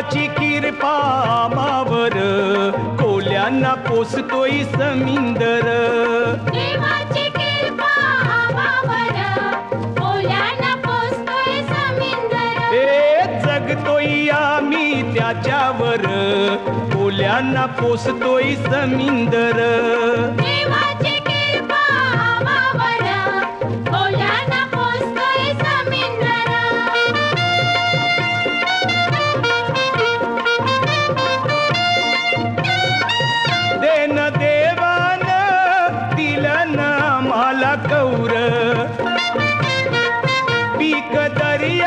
देवाची किरपा आमावर कोल्यांना पोसतोय समिंदर. कृपा जगतोय आम्ही त्याच्यावर कोल्यांना पोसतोय समिंदर. न देवान दिलं ना मला कौर